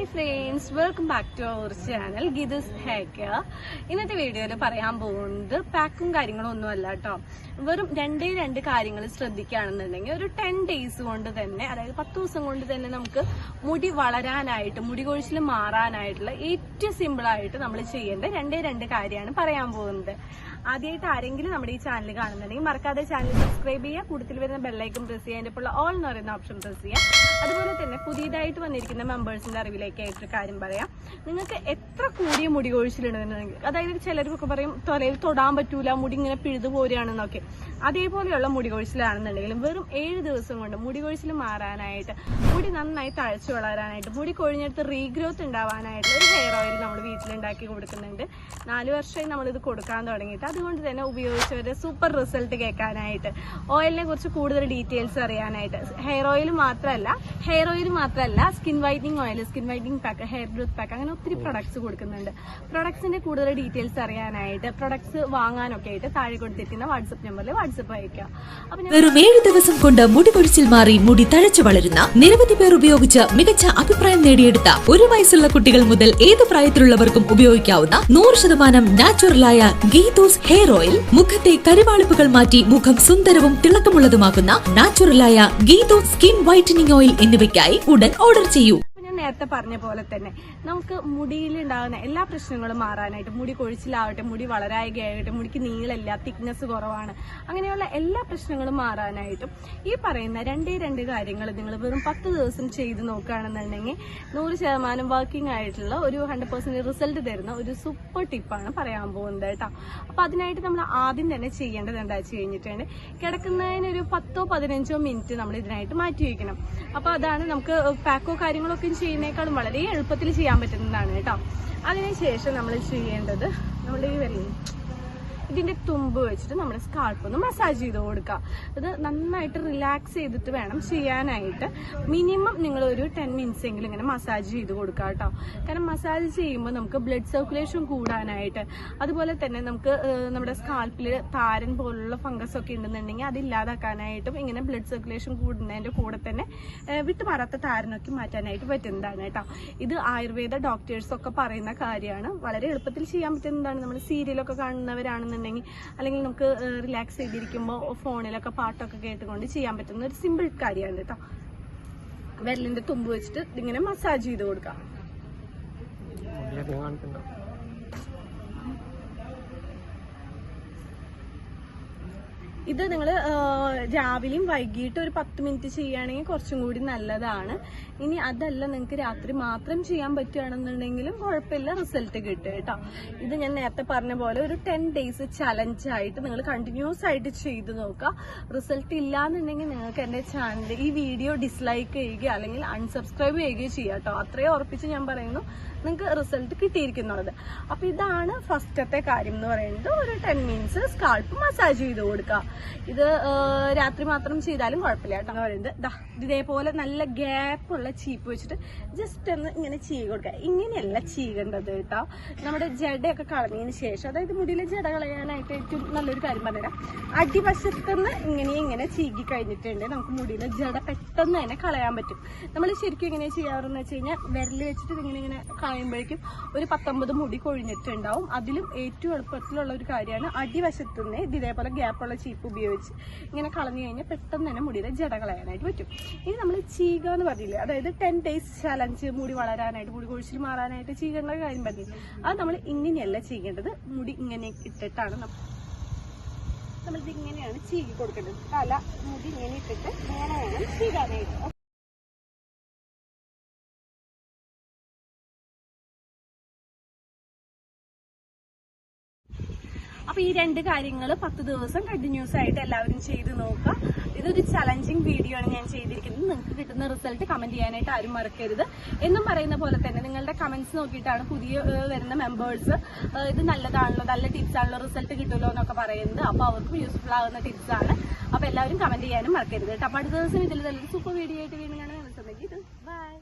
Hi friends welcome back to our channel ഗിദസ് ഹേക്ക് ഇന്നത്തെ വീഡിയോയിൽ പറയാൻ പോകുന്നത് പാക്കും കാര്യങ്ങളും ഒന്നും അല്ല കേട്ടോ വെറും രണ്ടേ രണ്ട് കാര്യങ്ങൾ ശ്രദ്ധിക്കുകയാണെന്നുണ്ടെങ്കിൽ ഒരു ടെൻ ഡേയ്സ് കൊണ്ട് തന്നെ അതായത് പത്ത് ദിവസം കൊണ്ട് തന്നെ നമുക്ക് മുടി വളരാനായിട്ട് മുടി കൊഴിച്ചിൽ മാറാനായിട്ടുള്ള ഏറ്റവും സിമ്പിളായിട്ട് നമ്മൾ ചെയ്യേണ്ട രണ്ടേ രണ്ട് കാര്യമാണ് പറയാൻ പോകുന്നത്. ആദ്യമായിട്ട് ആരെങ്കിലും നമ്മുടെ ഈ ചാനൽ കാണുന്നുണ്ടെങ്കിൽ മറക്കാതെ ചാനൽ സബ്സ്ക്രൈബ് ചെയ്യുക കൂടുതൽ വരുന്ന ബെല്ലൈക്കും പ്രസ് ചെയ്യുക അതിന്റെ ഓൾ എന്ന് പറയുന്ന ഓപ്ഷൻ പ്രസ് ചെയ്യുക. അതുപോലെ തന്നെ പുതിയതായിട്ട് വന്നിരിക്കുന്ന മെമ്പേഴ്സിന്റെ ഒരു കാര്യം പറയാം. നിങ്ങൾക്ക് എത്ര കൂടിയ മുടി കൊഴിച്ചിലുണ്ടെന്നുണ്ടെങ്കിൽ അതായത് ചിലർക്കൊക്കെ പറയും തൊലയിൽ തൊടാൻ പറ്റൂല മുടി ഇങ്ങനെ പിഴുതു പോരുകയാണെന്നൊക്കെ. അതേപോലെയുള്ള മുടി കൊഴിച്ചിലാണെന്നുണ്ടെങ്കിലും വെറും ഏഴ് ദിവസം കൊണ്ട് മുടി കൊഴിച്ചിൽ മാറാനായിട്ട് മുടി നന്നായി തഴച്ചു വളരാനായിട്ട് മുടി കൊഴിഞ്ഞെടുത്ത് റീഗ്രോത്ത് ഉണ്ടാവാനായിട്ട് ഒരു ഹെയർ ഓയിൽ നമ്മൾ വീട്ടിലുണ്ടാക്കി കൊടുക്കുന്നുണ്ട്. നാല് വർഷമായി നമ്മളിത് കൊടുക്കാൻ തുടങ്ങിയിട്ട്. അതുകൊണ്ട് തന്നെ ഉപയോഗിച്ചവരെ സൂപ്പർ റിസൾട്ട് കേൾക്കാനായിട്ട് ഓയിലിനെ കുറിച്ച് കൂടുതൽ ഡീറ്റെയിൽസ് അറിയാനായിട്ട്. ഹെയർ ഓയിൽ മാത്രമല്ല ഹെയർ ഓയിൽ മാത്രമല്ല skin whitening oil skin whitening pack hair growth pack അങ്ങനെ ഒത്തിരി പ്രൊഡക്ട്സ് കൊടുക്കുന്നുണ്ട്. പ്രൊഡക്ട്സിന്റെ കൂടുതൽ ഡീറ്റെയിൽസ് അറിയാനായിട്ട് പ്രൊഡക്ട്സ് വാങ്ങാനൊക്കെ ആയിട്ട് താഴെ കൊടുത്തിരിക്കുന്ന വാട്സപ്പ് നമ്പറിൽ വാട്സപ്പ് അയക്കുക അപ്പൊ വെറും ഏഴ് ദിവസം കൊണ്ട് മുടി കൊഴിച്ചിൽ മാറി മുടി തഴച്ചു വളരുന്ന നിരവധി പേർ ഉപയോഗിച്ച് മികച്ച അഭിപ്രായം നേടിയെടുത്ത ഒരു വയസ്സുള്ള കുട്ടികൾ മുതൽ ഏത് പ്രായത്തിലുള്ളവർക്കും ഉപയോഗിക്കാവുന്ന നൂറ് ശതമാനം നാച്ചുറലായ ഗീതൂസ് ഹെയർ ഓയിൽ. മുഖത്തെ കരിവാളിപ്പുകൾ മാറ്റി മുഖം സുന്ദരവും തിളക്കമുള്ളതുമാക്കുന്ന നാച്ചുറലായ ഗീതൂസ് സ്കിൻ വൈറ്റനിങ് ഓയിൽ എന്നിവയ്ക്കായി ഉടൻ ഓർഡർ ചെയ്യൂ. നേരത്തെ പറഞ്ഞ പോലെ തന്നെ നമുക്ക് മുടിയിൽ ഉണ്ടാകുന്ന എല്ലാ പ്രശ്നങ്ങളും മാറാനായിട്ട് മുടി കൊഴിച്ചിലാവട്ടെ മുടി വളരായകയാകട്ടെ മുടിക്ക് നീളമില്ല തിക്നെസ് കുറവാണ് അങ്ങനെയുള്ള എല്ലാ പ്രശ്നങ്ങളും മാറാനായിട്ടും ഈ പറയുന്ന രണ്ടേ രണ്ട് കാര്യങ്ങൾ നിങ്ങൾ വെറും പത്ത് ദിവസം ചെയ്ത് നോക്കുകയാണെന്നുണ്ടെങ്കിൽ നൂറ് ശതമാനം വർക്കിംഗ് ആയിട്ടുള്ള ഒരു ഹൺഡ്രഡ് പെർസെന്റ് റിസൾട്ട് തരുന്ന ഒരു സൂപ്പർ ടിപ്പാണ് പറയാൻ പോകുന്നത് കേട്ടോ. അപ്പൊ അതിനായിട്ട് നമ്മൾ ആദ്യം തന്നെ ചെയ്യേണ്ടത് എന്താ വെച്ച് കഴിഞ്ഞിട്ടുണ്ട് കിടക്കുന്നതിനൊരു പത്തോ പതിനഞ്ചോ മിനിറ്റ് നമ്മൾ ഇതിനായിട്ട് മാറ്റി വയ്ക്കണം. അപ്പോൾ അതാണ് നമുക്ക് പാക്കോ കാര്യങ്ങളൊക്കെ ചെയ്യുന്നേക്കാളും വളരെ എളുപ്പത്തിൽ ചെയ്യാൻ പറ്റുന്നതാണ് കേട്ടോ. അതിനുശേഷം നമ്മൾ ചെയ്യേണ്ടത് നമ്മുടെ ഈ വെള്ളം ഇതിന്റെ തുമ്പ് വെച്ചിട്ട് നമ്മുടെ സ്കാൾപ്പ് ഒന്ന് മസാജ് ചെയ്ത് കൊടുക്കുക. ഇത് നന്നായിട്ട് റിലാക്സ് ചെയ്തിട്ട് വേണം ചെയ്യാനായിട്ട്. മിനിമം നിങ്ങൾ ഒരു ടെൻ മിനിറ്റ്സ് എങ്കിലും ഇങ്ങനെ മസാജ് ചെയ്ത് കൊടുക്കുക കേട്ടോ. കാരണം മസാജ് ചെയ്യുമ്പോൾ നമുക്ക് ബ്ലഡ് സർക്കുലേഷൻ കൂടാനായിട്ട്. അതുപോലെ തന്നെ നമുക്ക് നമ്മുടെ സ്കാൽപ്പിൽ താരൻ പോലുള്ള ഫംഗസ് ഒക്കെ ഉണ്ടെന്നുണ്ടെങ്കിൽ അത് ഇല്ലാതാക്കാനായിട്ടും ഇങ്ങനെ ബ്ലഡ് സർക്കുലേഷൻ കൂടുന്നതിന്റെ കൂടെ തന്നെ വിട്ടുമാറാത്ത താരനൊക്കെ മാറ്റാനായിട്ട് പറ്റുന്നതാണ് കേട്ടോ. ഇത് ആയുർവേദ ഡോക്ടേഴ്സ് ഒക്കെ പറയുന്ന കാര്യമാണ്. വളരെ എളുപ്പത്തിൽ ചെയ്യാൻ പറ്റുന്നതാണ്. നമ്മൾ സീരിയലൊക്കെ കാണുന്നവരാണെന്നുണ്ടെങ്കിൽ അല്ലെങ്കിൽ നമുക്ക് റിലാക്സ് ചെയ്തിരിക്കുമ്പോൾ ഫോണിലൊക്കെ പാട്ടൊക്കെ കേട്ടുകൊണ്ട് ചെയ്യാൻ പറ്റുന്ന ഒരു സിമ്പിൾ കാര്യമാണ് കേട്ടോ വെല്ലിന്റെ തുമ്പ് വെച്ചിട്ട് ഇങ്ങനെ മസാജ് ചെയ്ത് കൊടുക്കാം. ഇത് നിങ്ങൾ രാവിലെയും വൈകിട്ട് ഒരു പത്ത് മിനിറ്റ് ചെയ്യുകയാണെങ്കിൽ കുറച്ചും കൂടി നല്ലതാണ്. ഇനി അതല്ല നിങ്ങൾക്ക് രാത്രി മാത്രം ചെയ്യാൻ പറ്റുകയാണെന്നുണ്ടെങ്കിലും കുഴപ്പമില്ല റിസൾട്ട് കിട്ടും കേട്ടോ. ഇത് ഞാൻ നേരത്തെ പറഞ്ഞ പോലെ ഒരു ടെൻ ഡേയ്സ് ചലഞ്ച് ആയിട്ട് നിങ്ങൾ കണ്ടിന്യൂസ് ആയിട്ട് ചെയ്ത് നോക്കുക. റിസൾട്ട് ഇല്ലാന്നുണ്ടെങ്കിൽ നിങ്ങൾക്ക് എന്റെ ചാനൽ ഈ വീഡിയോ ഡിസ്ലൈക്ക് ചെയ്യുകയോ അല്ലെങ്കിൽ അൺസബ്സ്ക്രൈബ് ചെയ്യുകയോ ചെയ്യുക കേട്ടോ. അത്രയും ഉറപ്പിച്ച് ഞാൻ പറയുന്നു നിങ്ങൾക്ക് റിസൾട്ട് കിട്ടിയിരിക്കുന്നുള്ളത് അപ്പൊ ഇതാണ് ഫസ്റ്റത്തെ കാര്യം എന്ന് പറയുന്നത്. ഒരു ടെൻ മിനിറ്റ്സ് സ്കാൾപ്പ് മസാജ് ചെയ്ത് കൊടുക്കുക. ഇത് രാത്രി മാത്രം ചെയ്താലും കുഴപ്പമില്ല കേട്ടോ. പറയുന്നത് ഇതേപോലെ നല്ല ഗ്യാപ്പുള്ള ചീപ്പ് വെച്ചിട്ട് ജസ്റ്റ് ഒന്ന് ഇങ്ങനെ ചീ കൊടുക്കുക. ഇങ്ങനെയല്ല ചീകേണ്ടത് കേട്ടോ. നമ്മുടെ ജടയൊക്കെ കളഞ്ഞതിന് ശേഷം അതായത് മുടിയിലെ ജട കളയാനായിട്ട് ഏറ്റവും നല്ലൊരു കാര്യം പറഞ്ഞുതരാം. അടിവശത്തുനിന്ന് ഇങ്ങനെ ഇങ്ങനെ ചീകി കഴിഞ്ഞിട്ടുണ്ട്. നമുക്ക് മുടിയിലെ ജട പെട്ടെന്ന് തന്നെ കളയാൻ പറ്റും. നമ്മൾ ശരിക്കും ഇങ്ങനെ ചെയ്യാറെന്ന് വെച്ച് കഴിഞ്ഞാൽ വിരൽ വെച്ചിട്ട് ഇങ്ങനെ ഇങ്ങനെ കളയുമ്പോഴേക്കും ഒരു പത്തൊമ്പത് മുടി കൊഴിഞ്ഞിട്ടുണ്ടാവും. അതിലും ഏറ്റവും എളുപ്പത്തിലുള്ള ഒരു കാര്യമാണ് അടിവശത്തുനിന്ന് ഇത് ഇതേപോലെ ഗ്യാപ്പുള്ള ചീപ്പ് ഉപയോഗിച്ച് ഇങ്ങനെ കളഞ്ഞു കഴിഞ്ഞാൽ പെട്ടെന്ന് തന്നെ മുടിയുടെ ജട കളയാനായിട്ട് പറ്റും. ഇനി നമ്മൾ ചീക എന്ന് പറഞ്ഞില്ലേ? അതായത് ടെൻ ഡേയ്സ് ചലഞ്ച് മുടി വളരാനായിട്ട് മുടി കൊഴിച്ചിൽ മാറാനായിട്ട് ചീകേണ്ട കാര്യം പറഞ്ഞില്ലേ? അത് നമ്മൾ ഇങ്ങനെയല്ല ചെയ്യേണ്ടത്. മുടി ഇങ്ങനെ ഇട്ടിട്ടാണ് നമ്മൾ നമ്മളിത് ഇങ്ങനെയാണ് ചീകി കൊടുക്കേണ്ടത്. തല മുടി ഇങ്ങനെ ഇട്ടിട്ട് ഇങ്ങനെ വേണം ചീകാനായിട്ട്. അപ്പൊ ഈ രണ്ട് കാര്യങ്ങൾ പത്ത് ദിവസം കണ്ടിന്യൂസ് ആയിട്ട് എല്ലാവരും ചെയ്ത് നോക്കുക. ഇതൊരു ചലഞ്ചിങ് വീഡിയോ ആണ് ഞാൻ ചെയ്തിരിക്കുന്നത്. നിങ്ങൾക്ക് കിട്ടുന്ന റിസൾട്ട് കമന്റ് ചെയ്യാനായിട്ട് ആരും മറക്കരുത്. എന്നും പറയുന്ന പോലെ തന്നെ നിങ്ങളുടെ കമന്റ്സ് നോക്കിയിട്ടാണ് പുതിയ വരുന്ന മെമ്പേഴ്സ് ഇത് നല്ലതാണല്ലോ നല്ല ടിപ്സ് ആണല്ലോ റിസൾട്ട് കിട്ടുമല്ലോ എന്നൊക്കെ പറയുന്നത്. അപ്പൊ അവർക്കും യൂസ്ഫുൾ ആകുന്ന ടിപ്സ് ആണ്. അപ്പൊ എല്ലാവരും കമന്റ് ചെയ്യാനും മറക്കരുത് കേട്ടോ. അപ്പൊ അടുത്ത ദിവസം ഇതിൽ നല്ലൊരു സൂപ്പർ വീഡിയോ ആയിട്ട് വീണ്ടും കാണാൻ ഇത് ബൈ